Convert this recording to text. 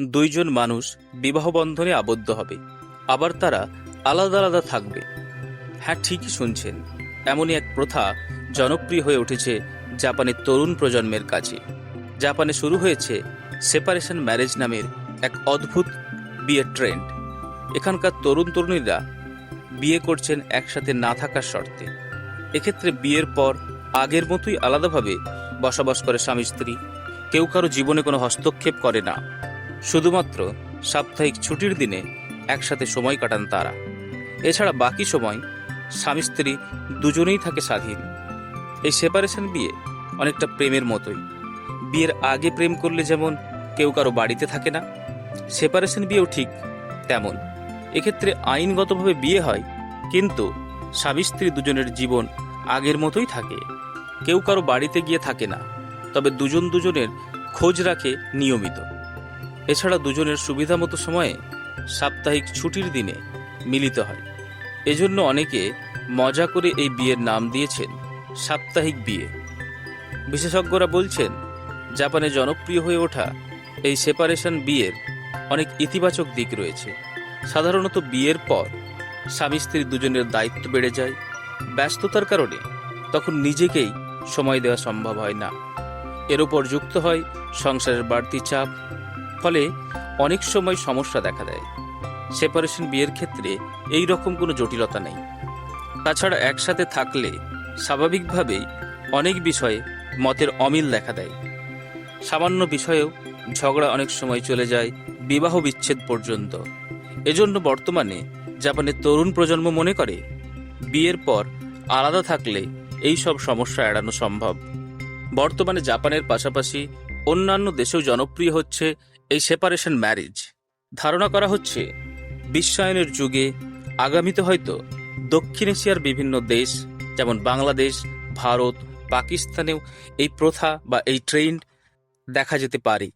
দুইজন মানুষ বিবাহবন্ধনে আবদ্ধ হবে। আবার তারা আলাদা আলাদা থাকবে। হ্যাঁ ঠিকই শুনছেন। এমনই এক প্রথা জনপ্রিয় হয়ে উঠেছে জাপানের তরুণ প্রজন্মের কাছে। জাপানে শুরু হয়েছে সেপারেশন ম্যারেজ নামের এক অদ্ভুত বিয়ের ট্রেন্ড। এখানকার তরুণ তরুণীরা বিয়ে করছেন একসাথে না থাকার শর্তে। এক্ষেত্রে বিয়ের পর আগের মতোই আলাদাভাবে বসবাস করে স্বামী স্ত্রী কেউ কারও জীবনে কোনো হস্তক্ষেপ করে না। শুধুমাত্র সাপ্তাহিক ছুটির দিনে একসাথে সময় কাটান তারা। এছাড়া বাকি সময় স্বামী স্ত্রী দুজনেই থাকে স্বাধীন। এই সেপারেশন বিয়ে অনেকটা প্রেমের মতোই। বিয়ের আগে প্রেম করলে যেমন কেউ কারও বাড়িতে থাকে না সেপারেশন বিয়েও ঠিক তেমন। এক্ষেত্রে আইনগতভাবে বিয়ে হয়, কিন্তু স্বামী স্ত্রী দুজনের জীবন আগের মতোই থাকে। কেউ কারও বাড়িতে গিয়ে থাকে না, তবে দুজন দুজনের খোঁজ রাখে নিয়মিত। এছাড়া দুজনের সুবিধা মতো সময়ে সাপ্তাহিক ছুটির দিনে মিলিত হয়। এজন্য অনেকে মজা করে এই বিয়ের নাম দিয়েছেন, সাপ্তাহিক বিয়ে। বিশেষজ্ঞরা বলছেন, জাপানে জনপ্রিয় হয়ে ওঠা এই সেপারেশন বিয়ের অনেক ইতিবাচক দিক রয়েছে। সাধারণত বিয়ের পর স্বামী স্ত্রী দুজনের দায়িত্ব বেড়ে যায়, ব্যস্ততার কারণে তখন নিজেকেই সময় দেওয়া সম্ভব হয় না। এর উপর যুক্ত হয় সংসারের বাড়তি চাপ ফলে অনেক সময় সমস্যা দেখা দেয়। সেপারেশন বিয়ের ক্ষেত্রে এই রকম কোনো জটিলতা নেই। তাছাড়া একসাথে থাকলে স্বাভাবিকভাবেই অনেক বিষয়ে মতের অমিল দেখা দেয়। সামান্য বিষয়েও ঝগড়া অনেক সময় চলে যায় বিবাহ বিচ্ছেদ পর্যন্ত। এজন্য বর্তমানে জাপানের তরুণ প্রজন্ম মনে করে, বিয়ের পর আলাদা থাকলে এই সব সমস্যা এড়ানো সম্ভব। বর্তমানে জাপানের পাশাপাশি অন্যান্য দেশেও জনপ্রিয় হচ্ছে এই সেপারেশন ম্যারেজ ধারণা করা হচ্ছে বিশ্বায়নের যুগে আগামীতে হয়তো দক্ষিণ এশিয়ার বিভিন্ন দেশ, যেমন বাংলাদেশ, ভারত, পাকিস্তানেও এই প্রথা বা এই ট্রেন্ড দেখা যেতে পারে।